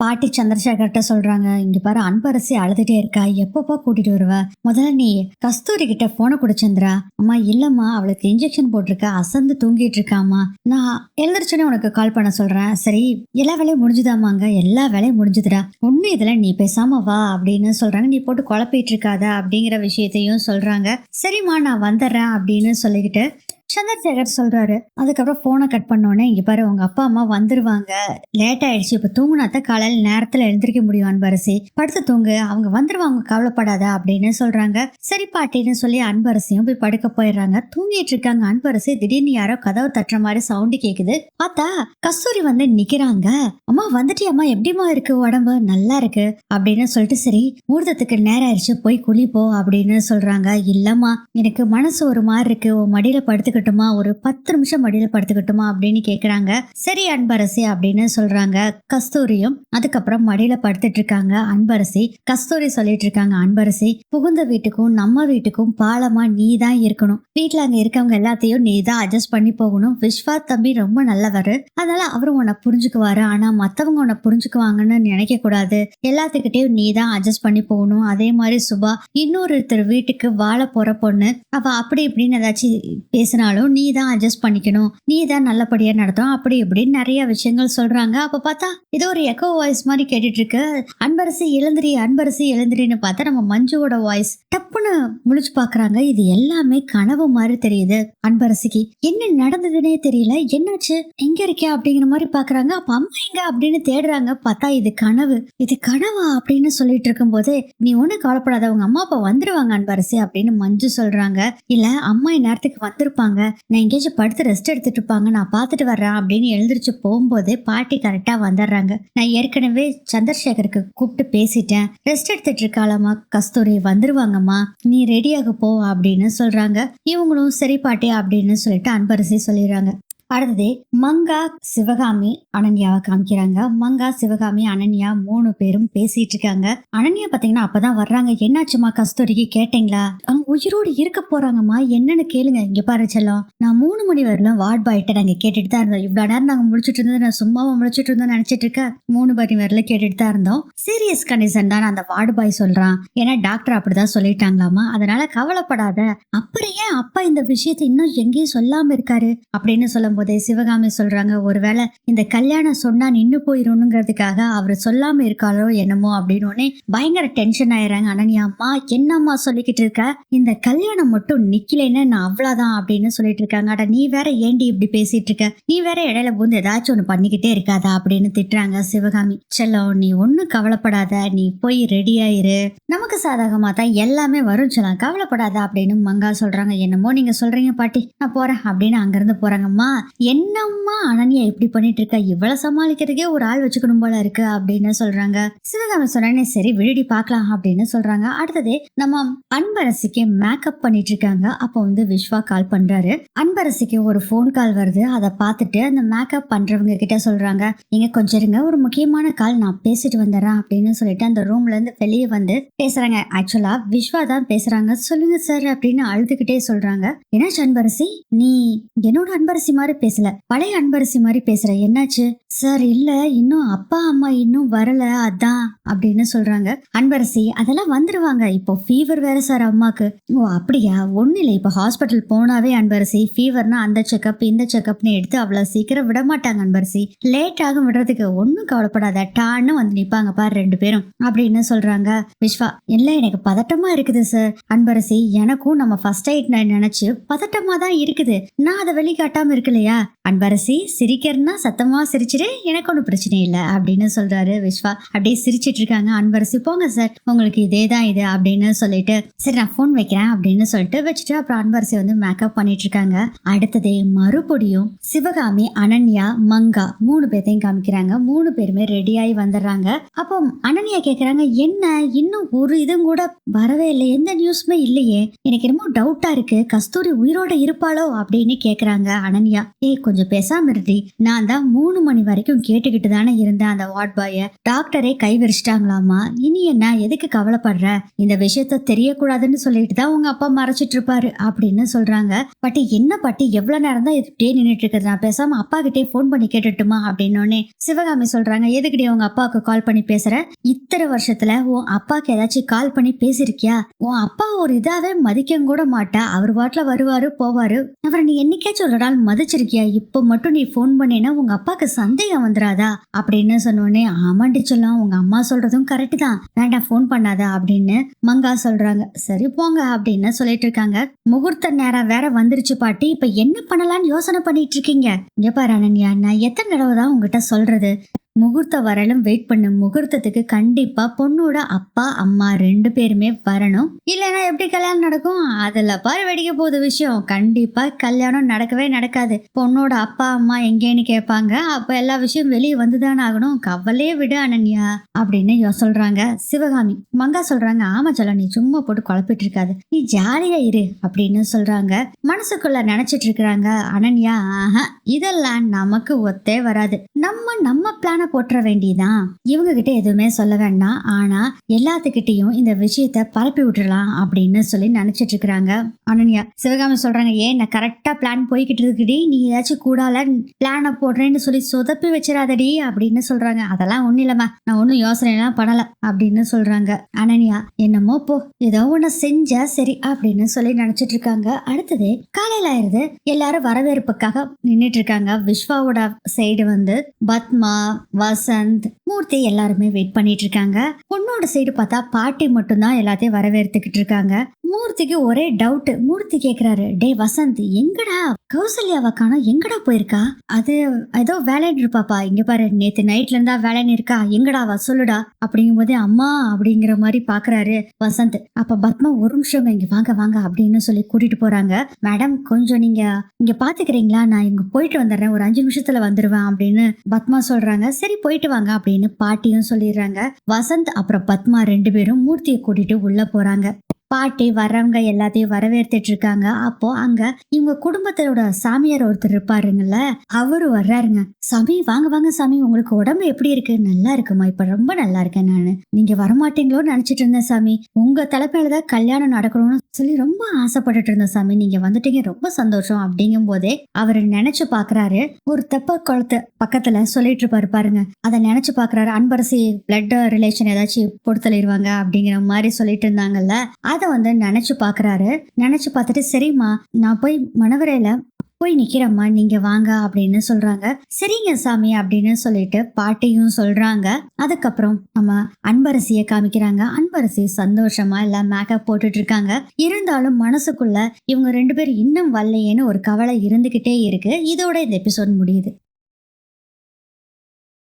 பாட்டி சந்திரசேகர்கிட்ட சொல்றாங்க இங்க பாரு அன்பரசி அழுதுட்டே இருக்கா எப்பப்பா கூட்டிட்டு வருவ? முதல்ல நீ கஸ்தூரி கிட்ட போனை குடிச்சந்திரா அம்மா இல்லம்மா அவளுக்கு இன்ஜெக்ஷன் போட்டிருக்க அசந்து தூங்கிட்டு இருக்காமா நான் எழுந்திரிச்சோன்னே உனக்கு கால் பண்ண சொல்றேன். சரி எல்லா வேலையும் முடிஞ்சுதாமாங்க எல்லா வேலையும் முடிஞ்சுதுடா. ஒண்ணு இதுல நீ பேசாம வா அப்படின்னு சொல்றாங்க. நீ போட்டு குழப்பிட்டு இருக்காத அப்படிங்கிற விஷயத்தையும் சொல்றாங்க. சரிம்மா நான் வந்துடுறேன் அப்படின்னு சொல்லிக்கிட்டு சந்திரசேகர் சொல்றாரு. அதுக்கப்புறம் போனை கட் பண்ணோடனே இங்க பாரு உங்க அப்பா அம்மா வந்துருவாங்க. லேட் ஆயிடுச்சு. இப்ப தூங்குனாத்த காலையில நேரத்துல எழுந்திருக்க முடியும் அன்பரசி. படுத்து தூங்கு. அவங்க வந்துருவாங்க. கவலைப்படாத அப்படின்னு சொல்றாங்க. சரி பாட்டின்னு சொல்லி அன்பரசியும் போய் படுக்க போயிடுறாங்க. தூங்கிட்டு இருக்காங்க. அன்பரசி திடீர்னு யாரோ கதவு தட்டுற மாதிரி சவுண்டு கேக்குது. பார்த்தா கஸ்தூரி வந்து நிக்கிறாங்க. அம்மா வந்துட்டியம்மா? எப்படிம்மா இருக்கு உடம்பு? நல்லா இருக்கு. அப்படின்னு சொல்லிட்டு சரி ஊர்தத்துக்கு நேரம் ஆயிடுச்சு. போய் குளிப்போ அப்படின்னு சொல்றாங்க. இல்லம்மா எனக்கு மனசு ஒரு மாதிரி இருக்கு. உன் மடியில படுத்துக்கட்டுமா ஒரு பத்து நிமிஷம் மடியில படுத்துக்கட்டுமா? அப்படின்னு கேக்குறாங்க. சரி அன்பரசி அப்படின்னு சொல்றாங்க கஸ்தூரியும். அதுக்கப்புறம் மடியில படுத்துட்டு இருக்காங்க அன்பரசி. கஸ்தூரி சொல்லிட்டு இருக்காங்க அன்பரசி புகுந்த வீட்டுக்கும் நம்ம வீட்டுக்கும் பாலமா நீ தான் இருக்கணும். வீட்டுல அங்க இருக்கவங்க எல்லாத்தையும் நீ தான் அட்ஜஸ்ட் பண்ணி போகணும். விஸ்வா தம்பி ரொம்ப நல்லவர். அதனால அவரும் உன்னை புரிஞ்சுக்குவாரு. ஆனா மத்தவங்க உன்னை புரிஞ்சுக்குவாங்கன்னு நினைக்க கூடாது எல்லாத்துக்கிட்டையும் நீ தான் அட்ஜஸ்ட் பண்ணி போகணும். அதே மாதிரி சுபா இன்னொருத்தர் வீட்டுக்கு வாழ போற பொண்ணு. அவ அப்படி இப்படின்னு ஏதாச்சும் பேசினாலும் நீ தான் அட்ஜஸ்ட் பண்ணிக்கணும். நீ தான் நல்லபடியா நடத்தும் அப்படி இப்படின்னு நிறைய விஷயங்கள் சொல்றாங்க. அப்ப பார்த்தா இது ஒரு எக்கோ வாய்ஸ் மாதிரி கேட்டுட்டு இருக்கு அன்பரசி எழுந்திரி அன்பரசி எழுந்திரின்னு பார்த்தா நம்ம மஞ்சுவோட வாய்ஸ் டப்புன்னு முழிச்சு பாக்குறாங்க இது எல்லாமே கனவு மாதிரி தெரியுது அன்பரசிக்கு. என்ன நடந்ததுன்னே தெரியல. என்னாச்சு? எங்க இருக்கியா? அப்படிங்கிற மாதிரி பாக்குறாங்க அப்ப அம்மா எங்க அப்படின்னு தேடுறாங்க. பார்த்தா இது கனவு. இது கனவா அப்படின்னு சொல்லிட்டு இருக்கும்போது நீ ஒண்ணு கவலைப்படாத. உங்க அம்மா அப்பா வந்துருவாங்க அன்பரசி அப்படின்னு மஞ்சு சொல்றாங்க. இல்ல அம்மா இந்நேரத்துக்கு வந்திருப்பாங்க. நான் எங்கேயாச்சும் படுத்து ரெஸ்ட் எடுத்துட்டு இருப்பாங்க. நான் பார்த்துட்டு வர்றேன். அப்படின்னு எழுந்திரிச்சு போகும்போதே பாட்டி கரெக்டா வந்துடுறாங்க. நான் ஏற்கனவே சந்திரசேகருக்கு கூப்பிட்டு பேசிட்டேன். ரெஸ்ட் எடுத்துட்டு இருக்காளம்மா. கஸ்தூரி வந்துருவாங்கம்மா. நீ ரெடியாக போ. அப்படின்னு சொல்றாங்க. இவங்களும் சரி பாட்டி. அப்படின்னு சொல்லிட்டு அன்பரசி சொல்லிடுறாங்க. அடுத்தது மங்கா சிவகாமி அனன்யாவை காமிக்கிறாங்க. மங்கா சிவகாமி அனன்யா மூணு பேரும் பேசிட்டு இருக்காங்க. அனன்யா பாத்தீங்கன்னா அப்பதான் வர்றாங்க. என்னாச்சுமா கஸ்தூரிக்கு கேட்டீங்களா? அவங்க உயிரோடு இருக்க போறாங்கம்மா. என்னன்னு கேளுங்க. இங்க பாரு செல்லம். நான் மூணு மணி வரலாம் வார்ட் பாய்ட்ட நாங்க கேட்டுட்டு தான் இருந்தோம். இவ்வளவு நேரம் நாங்க முடிச்சிட்டு இருந்தது நான் சும்மாவா முடிச்சிட்டு இருந்தோம் நினைச்சிட்டு இருக்கேன் மூணு மணி வரல கேட்டுட்டு தான் இருந்தோம். சீரியஸ் கண்டிஷன் தான் அந்த வார்டு பாய் சொல்றான். ஏன்னா டாக்டர் அப்படிதான் சொல்லிட்டாங்களாமா. அதனால கவலைப்படாத. அப்புறம் ஏன் அப்பா இந்த விஷயத்தை இன்னும் எங்கேயும் சொல்லாம இருக்காரு? அப்படின்னு சொல்லும் போது சிவகாமி சொல்றாங்க ஒருவேளை இந்த கல்யாணம் சொன்னா நின்று போயிரும்ங்கிறதுக்காக அவர் சொல்லாம இருக்காரோ என்னமோ அப்படின்னு உடனே பயங்கர டென்ஷன் ஆயிடுறாங்க. அனன்யா அம்மா என்னம்மா சொல்லிக்கிட்டு இருக்க? இந்த கல்யாணம் மட்டும் நிக்கலைன்னு நான் அவ்வளவுதான் அப்படின்னு சொல்லிட்டு இருக்காங்க. அட நீ வேற ஏண்டி இப்படி பேசிட்டு இருக்க? நீ வேற இடையில பூந்து ஏதாச்சும் ஒண்ணு பண்ணிக்கிட்டே இருக்காதா? அப்படின்னு திட்டுறாங்க சிவகாமி. செல்லம் நீ ஒன்னும் கவலைப்படாத. நீ போய் ரெடி ஆயிரு. நமக்கு சாதகமா தான் எல்லாமே வரும் செல்லம். கவலைப்படாத அப்படின்னு மங்கா சொல்றாங்க. என்னமோ நீங்க சொல்றீங்க பாட்டி. நான் போறேன் அப்படின்னு அங்கிருந்து போறாங்கம்மா. என்னம்மா அனன்யா இப்படி பண்ணிட்டு இருக்கா இவ்வளவு சமாளிக்கிறதுக்கே ஒரு ஆள் வச்சுக்கணும் போல இருக்கு அப்படின்னு சொல்றாங்க. சிவகாமி சொன்னே சரி விழுடி பார்க்கலாம் அப்படின்னு சொல்றாங்க. அடுத்தது நம்ம அன்பரசிக்கு மேக்கப் பண்ணிட்டு இருக்காங்க அப்போ வந்து விஸ்வா கால் பண்றாரு. அன்பரசிக்கு ஒரு ஃபோன் கால் வருது. அதை பார்த்துட்டு அந்த மேக்கப் பண்றவங்க கிட்ட சொல்றாங்க. நீங்க கொஞ்சம் இருங்க. ஒரு முக்கியமான கால் நான் பேசிட்டு வந்துடுறேன் அப்படின்னு சொல்லிட்டு அந்த ரூம்ல இருந்து வெளியே வந்து பேசுறாங்க. ஆக்சுவலா விஸ்வா தான் பேசுறாங்க. சொல்லுங்க சார் அப்படின்னு அழுதுகிட்டே சொல்றாங்க. என்ன அன்பரசி? நீ என்னோட அன்பரசி மாதிரி பேசல. பழைய அன்பரசி மாதிரி பேசுற. என்னாச்சு? சார் இல்ல. இன்னும் அப்பா அம்மா இன்னும் வரல. அதான் அப்படின்னு சொல்றாங்க. அன்பரசி அதெல்லாம் வந்துருவாங்க. இப்போ ஃபீவர் வேற சார் அம்மாக்கு. ஓ அப்படியா? ஒண்ணு இல்லை. இப்போ ஹாஸ்பிட்டல் போனாவே அன்பரசி ஃபீவர்னா அந்த செக்கப் இந்த செக்கப்னு எடுத்து அவ்வளவு சீக்கிரம் விட மாட்டாங்க அன்பரசி. லேட் ஆகும் விடுறதுக்கு ஒன்றும் கவலைப்படாத. டான்னு வந்து நிப்பாங்க பாரு ரெண்டு பேரும் அப்படின்னு சொல்றாங்க விஸ்வா. இல்ல எனக்கு பதட்டமா இருக்குது சார். அன்பரசி எனக்கும் நம்ம ஃபர்ஸ்ட் எய்ட் நினைச்சு பதட்டமா தான் இருக்குது. நான் அதை வெளிக்காட்டாம இருக்கலையா? அன்பரசி சிரிக்கிறனா சத்தமா சிரிச்சிரு எனக்கு ஒன்றும் பிரச்சனை இல்லை அப்படின்னு சொல்றாரு விஸ்வா. அப்படியே சிரிச்சிட்டு இருக்காங்க அன்பரசி. போங்க சார் உங்களுக்கு இதே தான் இது அப்படின்னு சொல்லிட்டு சரி நான் ஃபோன் வைக்கிறேன் அப்படின்னு சொல்லிட்டு வச்சுட்டு அப்புறம் அன்பரசி வந்து மேக்கப் பண்ணிட்டு இருக்காங்க. அடுத்ததே மறுபடியும் சிவகாமி அனன்யா மங்கா மூணு பேர்த்தையும் காமிக்கிறாங்க. மூணு பேருமே ரெடியாகி வந்துடுறாங்க. அப்போ அனன்யா கேக்குறாங்க என்ன? இன்னும் ஒரு இதுவும் கூட வரவே இல்லை. எந்த நியூஸுமே இல்லையே. எனக்கு என்னமோ டவுட்டா இருக்கு. கஸ்தூரி உயிரோட இருப்பாளோ? அப்படின்னு கேக்குறாங்க அனன்யா. ஏய் கொஞ்சம் பேசாம இருடி. நான் தான் மூணு மணி வரைக்கும் கேட்டுக்கிட்டு தானே இருந்தேன் அந்த வார்ட் பாய. டாக்டரே கை விரிச்சிட்டாங்களாமா? இனி என்ன எதுக்கு கவலைப்படுற? இந்த விஷயத்த தெரியக்கூடாதுன்னு சொல்லிட்டு தான் உங்க அப்பா மறைச்சிட்டு இருப்பாரு அப்படின்னு சொல்றாங்க. பட்டு என்ன பாட்டி? எவ்வளவு நேரம் தான் இப்படியே நின்றுட்டு இருக்கு நான் பேசாம அப்பா கிட்டே ஃபோன் பண்ணி கேட்டுட்டுமா அப்படின்னோடனே சிவகாமி சொல்றாங்க எதுக்கிட்டே உங்க அப்பாவுக்கு கால் பண்ணி பேசுற? இத்தனை வருஷத்துல உன் அப்பாவுக்கு ஏதாச்சும் கால் பண்ணி பேசிருக்கியா உன் அப்பா ஒரு இதாவே மதிக்க கூட மாட்டா. அவர் பாட்டுல வருவாரு போவாரு. அவரை நீ என்னைக்காச்சும் ஒரு நாள் இருக்கியா இப்போ மட்டும் நீ ஃபோன் பண்ணினா உங்க அப்பாவுக்கு சந்தேகம் வந்துடாதா அப்படின்னு சொன்னோடனே ஆமாண்டி சொல்லும் உங்க அம்மா சொல்றதும் கரெக்ட் தான். வேண்டாம் ஃபோன் பண்ணாதா அப்படின்னு மங்கா சொல்றாங்க. சரி போங்க அப்படின்னு சொல்லிட்டு இருக்காங்க. முகூர்த்த நேரம் வேற வந்துருச்சு பாட்டி. இப்போ என்ன பண்ணலாம்னு யோசனை பண்ணிட்டு இருக்கீங்க? இங்கே பாரு அனன்யா நான் எத்தனை தடவை தான் உங்ககிட்ட சொல்றது? முகூர்த்த வரலும் வெயிட் பண்ணு முகூர்த்தத்துக்கு கண்டிப்பா பொண்ணோட அப்பா அம்மா ரெண்டு பேருமே வரணும். இல்லைன்னா எப்படி கல்யாணம் நடக்கும்? அதுல பாரு வெடிக்க போகுது விஷயம். கண்டிப்பா கல்யாணம் நடக்கவே நடக்காது. பொண்ணோட அப்பா அம்மா எங்கேன்னு கேட்பாங்க. அப்ப எல்லா விஷயம் வெளியே வந்துதான் ஆகணும். கவலையே விடு அனன்யா அப்படின்னு யோ- சொல்றாங்க சிவகாமி. மங்கா சொல்றாங்க ஆமா சொல்ல நீ சும்மா போட்டு குழப்பிட்டு இருக்காது. நீ ஜாலியா இரு அப்படின்னு சொல்றாங்க. மனசுக்குள்ள நினைச்சிட்டு இருக்கிறாங்க அனன்யா. ஆஹா இதெல்லாம் நமக்கு ஒத்தே வராது. நம்ம நம்ம பிளான போட்டுற வேண்டியதான் இவங்க கிட்ட எதுவுமே சொல்ல வேண்டாம். ஆனா எல்லாத்துக்கிட்டையும் இந்த விஷயத்த பரப்பி விட்டுறலாம் அப்படின்னு சொல்லி நினைச்சிட்டு இருக்கிறாங்க. அனன்யா சிவகாமி சொல்றாங்க ஏன் நான் கரெக்டா பிளான் போய்கிட்டு இருக்குடி. நீ ஏதாச்சும் கூடால பிளானை போடுறேன்னு சொல்லி சொதப்பி வச்சிடாதடி அப்படின்னு சொல்றாங்க. அதெல்லாம் ஒண்ணும் இல்லம்மா. நான் ஒன்றும் யோசனை எல்லாம் பண்ணல அப்படின்னு சொல்றாங்க. அனன்யா என்னமோ போ. ஏதோ ஒண்ணு செஞ்சா சரி அப்படின்னு சொல்லி நினைச்சிட்டு இருக்காங்க. அடுத்தது காலையில ஆயிருது எல்லாரும் வரவேற்புக்காக நின்னுட்டு இருக்காங்க. விஸ்வாவோட சைடு வந்து பத்மா வசந்த் மூர்த்தி எல்லாருமே வெயிட் பண்ணிட்டு இருக்காங்க பொண்ணோட சைடு பார்த்தா பாட்டி மட்டும்தான் எல்லாத்தையும் வரவேற்றுக்கிட்டு இருக்காங்க மூர்த்திக்கு ஒரே டவுட் மூர்த்தி கேக்குறாரு டே வசந்த் எங்கடா கௌசல்யாவை காணோம் எங்கடா போயிருக்கா? அது ஏதோ வேலைன்னு இருப்பாப்பா இங்க பாரு நேத்து நைட்ல இருந்தா வேலைன்னு இருக்கா எங்கடா வா சொல்லுடா. அப்படிங்கும் போதே அம்மா அப்படிங்கிற மாதிரி பாக்குறாரு வசந்த். அப்ப பத்மா ஒரு நிமிஷம் இங்க வாங்க வாங்க அப்படின்னு சொல்லி கூட்டிட்டு போறாங்க. மேடம் கொஞ்சம் நீங்க இங்க பாத்துக்கிறீங்களா? நான் இங்க போயிட்டு வந்துடுறேன். ஒரு அஞ்சு நிமிஷத்துல வந்துருவேன் அப்படின்னு பத்மா சொல்றாங்க. சரி போயிட்டு வாங்க அப்படின்னு பாட்டியும் சொல்லிடுறாங்க. வசந்த் அப்புறம் பத்மா ரெண்டு பேரும் மூர்த்தியை கூட்டிட்டு உள்ள போறாங்க. பாட்டி வர்றவங்க எல்லாத்தையும் வரவேற்றுட்டு இருக்காங்க அப்போ அங்க இவங்க குடும்பத்தோட சாமியார் ஒருத்தர் இருப்பாருங்கல்ல அவரு வர்றாருங்க. சாமி வாங்க வாங்க சாமி உங்களுக்கு உடம்பு எப்படி இருக்கு? நல்லா இருக்குமா இப்ப ரொம்ப நல்லா இருக்கேன் நானு. நீங்க வரமாட்டீங்களோன்னு நினைச்சிட்டு இருந்தேன் சாமி. உங்க தலைமையில கல்யாணம் நடக்கணும்னு சொல்லி ரொம்ப ஆசைப்பட்டுட்டு இருந்தேன் சாமி. நீங்க வந்துட்டீங்க ரொம்ப சந்தோஷம். அப்படிங்கும் போதே அவர் நினைச்சு பாக்குறாரு. ஒரு தெப்ப குளத்து பக்கத்துல சொல்லிட்டு இருப்பாரு பாருங்க. அதை நினைச்சு பாக்குறாரு. அன்பரசி பிளட் ரிலேஷன் ஏதாச்சும் போட்டு அப்படிங்கிற மாதிரி சொல்லிட்டு இருந்தாங்கல்ல அதை வந்து நினைச்சு பாக்குறாரு நினைச்சு பார்த்துட்டு சரிம்மா நான் போய் மணவரையில போய் நிக்கிறேம்மா நீங்க வாங்க அப்படின்னு சொல்றாங்க. சரிங்க சாமி அப்படின்னு சொல்லிட்டு பாட்டியும் சொல்றாங்க. அதுக்கப்புறம் நம்ம அன்பரசிய காமிக்கிறாங்க. அன்பரசி சந்தோஷமா எல்லாம் மேக்கப் போட்டுட்டு இருக்காங்க இருந்தாலும் மனசுக்குள்ள இவங்க ரெண்டு பேரும் இன்னும் வரலையேன்னு ஒரு கவலை இருந்துகிட்டே இருக்கு. இதோட இந்த எபிசோட் முடியுது.